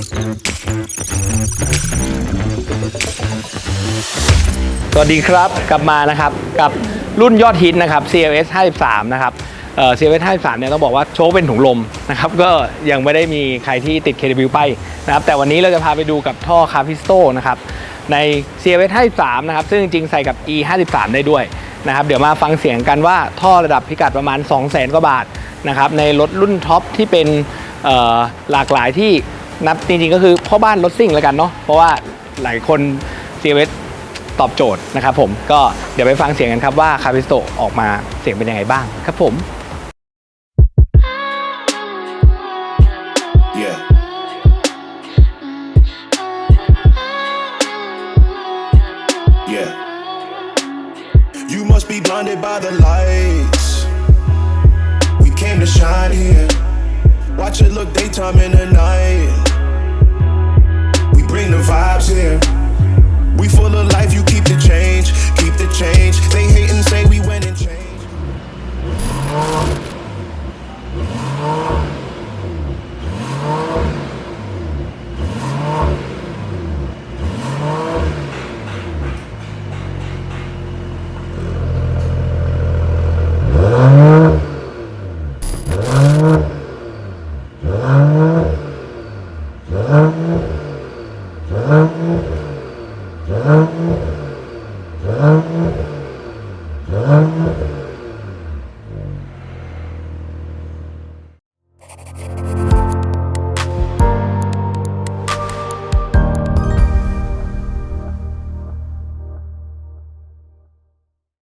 สวัสดีครับกลับมานะครับกับรุ่นยอดฮิตนะครับ CLS 53 นะครับเอ่อ CLS 53 เนี่ยต้องบอกว่าโชคเป็นถุงลมนะครับก็ยังไม่ได้มีใครที่ติด KW ไปนะครับแต่วันนี้เราจะพาไปดูกับท่อคาร์พิสโตนะครับใน CLS 53 นะครับซึ่งจริงๆใส่กับ E 53 ได้ด้วยนะครับเดี๋ยวมาฟังเสียงกันว่าท่อระดับพิกัดประมาณ 200,000กว่าบาทนะครับในรถรุ่นท็อปที่เป็นหลากหลายที่ นับจริงๆก็คือพ่อบ้านรถซิ่งแล้วกันเนาะเพราะว่าหลายคน CLS ตอบโจทย์นะครับผมก็เดี๋ยวไปฟังเสียงกันครับว่าคาริสโตออกมาเสียงเป็นยังไงบ้างครับผม Yeah. You must be blinded by the lights. We came to shine here. Watch it look daytime in the night. Yeah.